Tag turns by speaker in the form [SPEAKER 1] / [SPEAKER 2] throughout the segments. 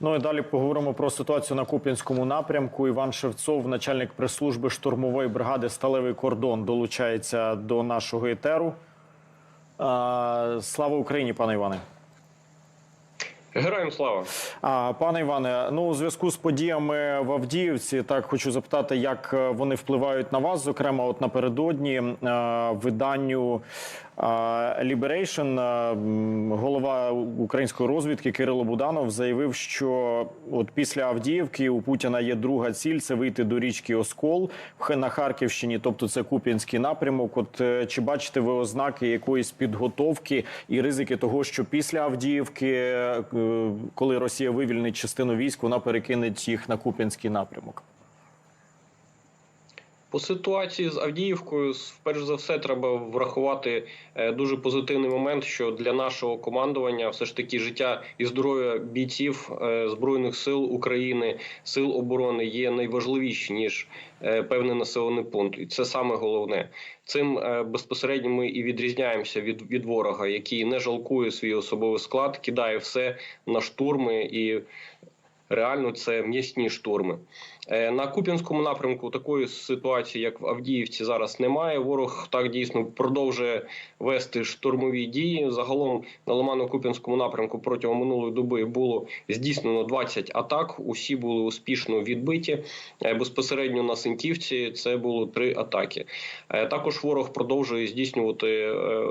[SPEAKER 1] Ну і далі поговоримо про ситуацію на Куп'янському напрямку. Іван Шевцов, начальник прес-служби штурмової бригади Сталевий кордон, долучається до нашого етеру. Слава Україні, пане Іване.
[SPEAKER 2] Героям слава.
[SPEAKER 1] А, пане Іване, ну у зв'язку з подіями в Авдіївці, так хочу запитати, як е, вони впливають на вас. Зокрема, от напередодні виданню е, Liberation е, голова української розвідки Кирило Буданов заявив, що от після Авдіївки у Путіна є друга ціль це вийти до річки Оскол на Харківщині, тобто це Куп'янський напрямок. От е, чи бачите ви ознаки якоїсь підготовки і ризики того, що після Авдіївки, коли Росія вивільнить частину військ, вона перекине їх на Куп'янський напрямок?
[SPEAKER 2] По ситуації з Авдіївкою, перш за все, треба врахувати е, дуже позитивний момент, що для нашого командування все ж таки життя і здоров'я бійців е, збройних сил України, сил оборони є найважливіші ніж е, певний населений пункт, і це саме головне. Цим безпосередньо ми і відрізняємося від, від ворога, який не жалкує свій особовий склад, кидає все на штурми і реально це м'ясні штурми. Е, на Куп'янському напрямку такої ситуації, як в Авдіївці, зараз немає. Ворог так дійсно продовжує вести штурмові дії. Загалом на Лимано-Куп'янському напрямку протягом минулої доби було здійснено 20 атак. Усі були успішно відбиті е, безпосередньо на Синківці. Це було три атаки. Е, також ворог продовжує здійснювати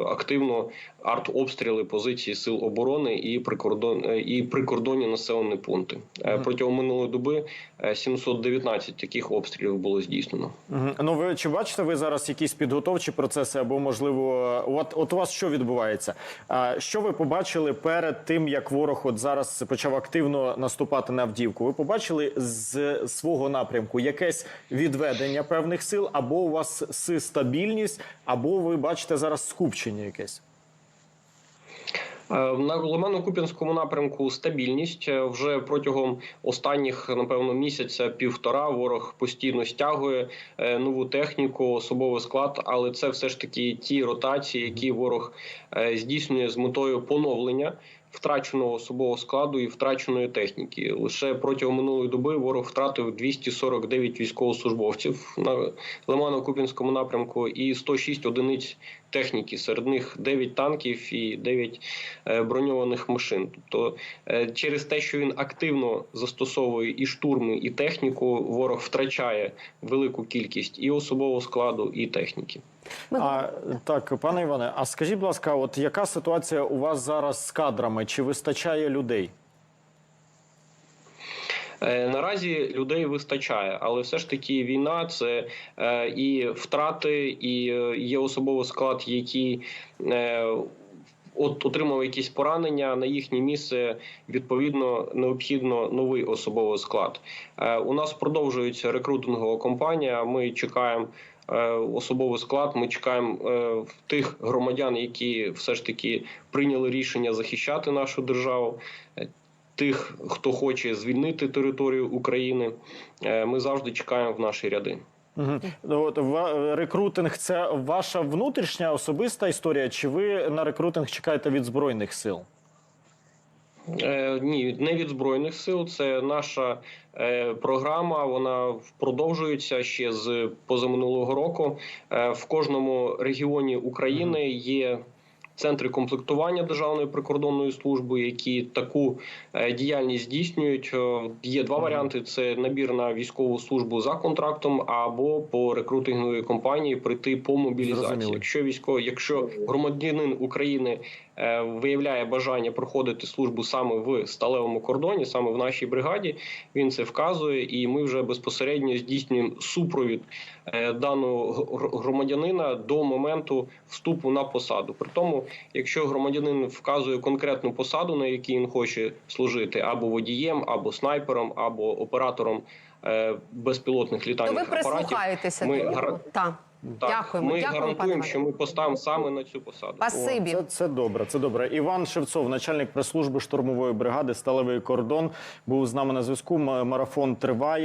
[SPEAKER 2] активно артобстріли позиції сил оборони і прикордон і прикордонні населені пункти протягом минулої доби 700 19 таких обстрілів було здійснено.
[SPEAKER 1] Ну ви чи бачите ви зараз якісь підготовчі процеси або можливо, от от у вас що відбувається? А що ви побачили перед тим, як ворог от зараз почав активно наступати на Авдіївку? Ви побачили з свого напрямку якесь відведення певних сил, або у вас стабільність, або ви бачите зараз скупчення якесь?
[SPEAKER 2] Е, На Лимано-Куп'янському напрямку стабільність Е, вже протягом останніх, напевно, місяця півтора ворог постійно стягує е, нову техніку, особовий склад, але це все ж таки ті ротації, які ворог здійснює з метою поновлення. Втраченого особового складу і втраченої техніки лише протягом минулої доби ворог втратив 249 військовослужбовців на Лимано-Куп'янському напрямку і 106 одиниць техніки. Серед них 9 танків і 9 е, броньованих машин. Тобто, е, через те, що він активно застосовує і штурми, і техніку, ворог втрачає велику кількість і особового складу, і техніки.
[SPEAKER 1] А так, пане Іване, а скажіть, будь ласка, от яка ситуація у вас зараз з кадрами? Чи вистачає людей?
[SPEAKER 2] Е, Наразі людей вистачає, але все ж таки війна це е, і втрати, і е, є особовий склад, який от отримав якісь поранення на їхнє місце. Відповідно, необхідно новий особовий склад. Е, У нас продовжується рекрутингова кампанія. Ми чекаємо. е, Особовий склад, ми чекаємо е, тих громадян, які все ж таки прийняли рішення захищати нашу державу. Тих, хто хоче звільнити територію України. Ми завжди чекаємо в наші ряди.
[SPEAKER 1] Угу. От в рекрутинг це ваша внутрішня особиста історія, чи ви на рекрутинг чекаєте від збройних сил?
[SPEAKER 2] Е, Ні, не від збройних сил. Це наша е, програма. Вона продовжується ще з позаминулого року. Е, в кожному регіоні України є. Центри комплектування Державної прикордонної служби, які таку е, діяльність здійснюють. Е, Є два варіанти: це набір на військову службу за контрактом або по рекрутинговій компанії прийти по мобілізації.
[SPEAKER 1] Зрозуміло.
[SPEAKER 2] Якщо військово, якщо громадянин України е, виявляє бажання проходити службу саме в сталевому кордоні, саме в нашій бригаді, він це вказує, і ми вже безпосередньо здійснюємо супровід даного гр- громадянина до моменту вступу на посаду. При тому, якщо громадянин вказує конкретну посаду, на якій він хоче служити, або водієм, або снайпером, або оператором е, безпілотних
[SPEAKER 3] То
[SPEAKER 2] літальних
[SPEAKER 3] ви
[SPEAKER 2] апаратів,
[SPEAKER 3] прислухаєтеся
[SPEAKER 2] ми
[SPEAKER 3] до. Так.
[SPEAKER 2] так,
[SPEAKER 3] Дякуємо,
[SPEAKER 2] ми
[SPEAKER 3] дякуємо,
[SPEAKER 2] гарантуємо, що ми поставимо саме на цю посаду.
[SPEAKER 3] Спасибі.
[SPEAKER 1] Це, це добре. Це добре. Іван Шевцов, начальник прес-служби штурмової бригади Сталевий кордон, був з нами на зв'язку. Марафон триває.